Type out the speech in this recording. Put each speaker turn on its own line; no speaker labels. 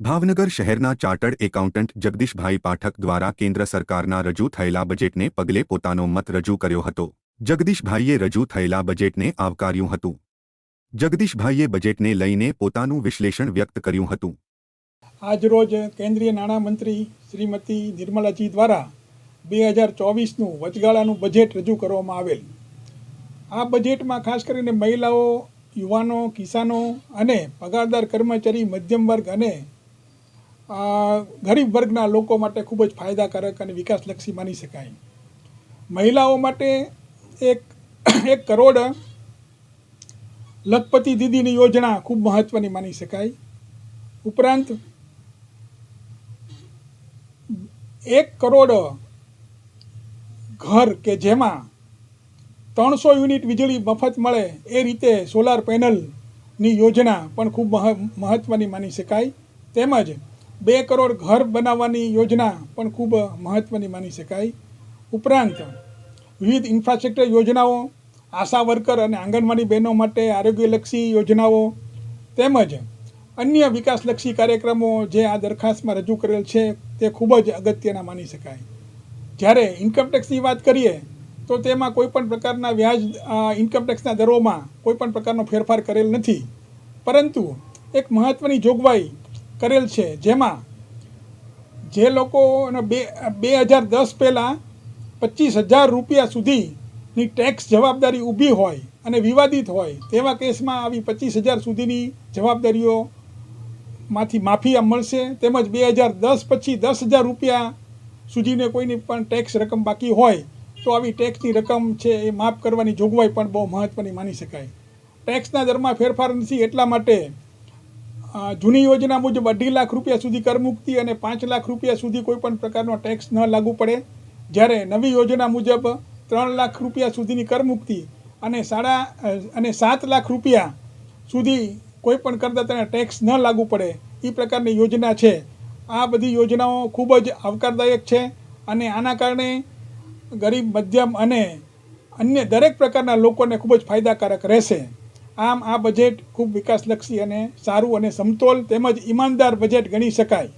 ભાવનગર શહેરના chartered accountant જગદીશભાઈ પાઠક દ્વારા કેન્દ્ર સરકારના રજૂ થયેલા બજેટને પગલે પોતાનો મત રજૂ કર્યો હતો. જગદીશભાઈએ રજૂ થયેલા બજેટને આવકાર્યું હતું. જગદીશભાઈએ બજેટને લઈને પોતાનું વિશ્લેષણ વ્યક્ત કર્યું હતું.
આજરોજ કેન્દ્રીય નાણામંત્રી શ્રીમતી નિર્મલાજી દ્વારા બે હજાર ચોવીસનું વચગાળાનું બજેટ રજૂ કરવામાં આવેલ. આ બજેટમાં ખાસ કરીને મહિલાઓ, યુવાનો, કિસાનો અને પગારદાર કર્મચારી, મધ્યમ વર્ગ અને ગરીબ વર્ગના લોકો માટે ખૂબ જ ફાયદાકારક અને વિકાસલક્ષી માની શકાય. મહિલાઓ માટે એક એક કરોડ લખપતિ દીદીની યોજના ખૂબ મહત્ત્વની માની શકાય. ઉપરાંત એક કરોડ ઘર કે જેમાં ત્રણસો યુનિટ વીજળી મફત મળે એ રીતે સોલાર પેનલની યોજના પણ ખૂબ મહ- મહત્ત્વની માની શકાય. તેમજ બે કરોડ ઘર બનાવવાની યોજના પણ ખૂબ મહત્ત્વની માની શકાય. ઉપરાંત, વિવિધ ઇન્ફ્રાસ્ટ્રક્ચર યોજનાઓ, આશા વર્કર અને આંગણવાડી બહેનો માટે આરોગ્યલક્ષી યોજનાઓ, તેમજ અન્ય વિકાસલક્ષી કાર્યક્રમો જે આ દરખાસ્તમાં રજૂ કરેલ છે, તે ખૂબ જ અગત્યના માની શકાય. જ્યારે ઇન્કમટેક્સની વાત કરીએ, તો તેમાં કોઈપણ પ્રકારના વ્યાજ ઇન્કમટેક્સના દરોમાં કોઈપણ પ્રકારનો ફેરફાર કરેલ નથી. પરંતુ એક મહત્ત્વની જોગવાઈ કરેલ છે. જેમાં જે લોકોને બે બે હજાર દસ પહેલાં પચીસ હજાર રૂપિયા સુધીની ટેક્સ જવાબદારી ઊભી હોય અને વિવાદિત હોય તેવા કેસમાં આવી પચીસ હજાર સુધીની જવાબદારીઓ માંથી માફી મળશે. તેમજ બે હજાર દસ પછી દસ હજાર રૂપિયા સુધીને કોઈની પણ ટેક્સ રકમ બાકી હોય તો આવી ટેક્સની રકમ છે એ માફ કરવાની જોગવાઈ પણ બહુ મહત્ત્વની માની શકાય. ટેક્સના દરમાં ફેરફાર નથી એટલા માટે જૂની યોજના મુજબ અઢી લાખ રૂપિયા સુધી કરમુક્તિ અને પાંચ લાખ રૂપિયા સુધી કોઈપણ પ્રકારનો ટેક્સ ન લાગુ પડે. જ્યારે નવી યોજના મુજબ ત્રણ લાખ રૂપિયા સુધીની કરમુક્તિ અને સાડા અને સાત લાખ રૂપિયા સુધી કોઈપણ કરદાતાને ટેક્સ ન લાગુ પડે એ પ્રકારની યોજના છે. આ બધી યોજનાઓ ખૂબ જ આવકારદાયક છે અને આના કારણે ગરીબ, મધ્યમ અને અન્ય દરેક પ્રકારના લોકોને ખૂબ જ ફાયદાકારક રહેશે. આમ આ બજેટ ખૂબ વિકાસલક્ષી અને સારું અને સમતોલ તેમજ ઈમાનદાર બજેટ ગણી શકાય.